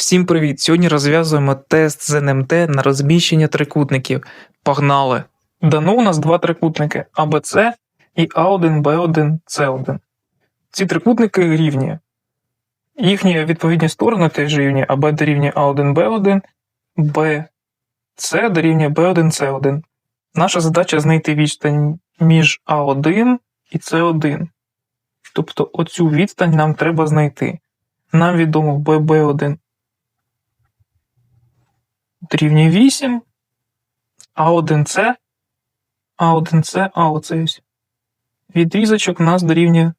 Всім привіт! Сьогодні розв'язуємо тест з НМТ на розміщення трикутників. Погнали! Дано у нас два трикутники АБЦ і А1, Б1, С1. Ці трикутники рівні. Їхні відповідні сторони теж рівні, АБ дорівнює А1, Б1, БЦ дорівнює Б1, С1. Наша задача знайти відстань між А1 і С1. Тобто оцю відстань нам треба знайти. Нам відомо ББ1 дорівнює 8, А1С, А1С, а оце ось. Відрізочок у нас дорівнює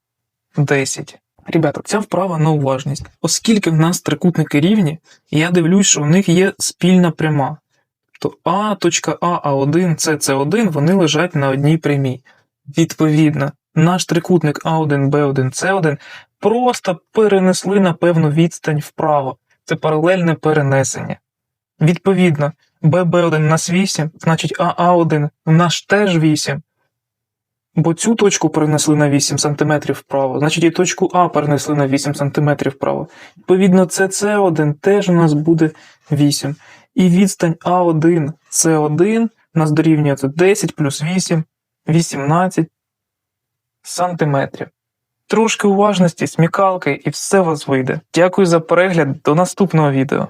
10. Ребята, ця вправа на уважність. Оскільки в нас трикутники рівні, я дивлюсь, що в них є спільна пряма. То А, точка А, А1, С, С1, вони лежать на одній прямій. Відповідно, наш трикутник А1, Б1, С1 просто перенесли на певну відстань вправо. Це паралельне перенесення. Відповідно, ББ1 у нас 8, значить АА1 у нас теж 8. Бо цю точку перенесли на 8 см вправо, значить і точку А перенесли на 8 см вправо. Відповідно, СС1 теж у нас буде 8. І відстань А1, С1 у нас дорівнює 10 плюс 8, 18 сантиметрів. Трошки уважності, смікалки і все у вас вийде. Дякую за перегляд, до наступного відео.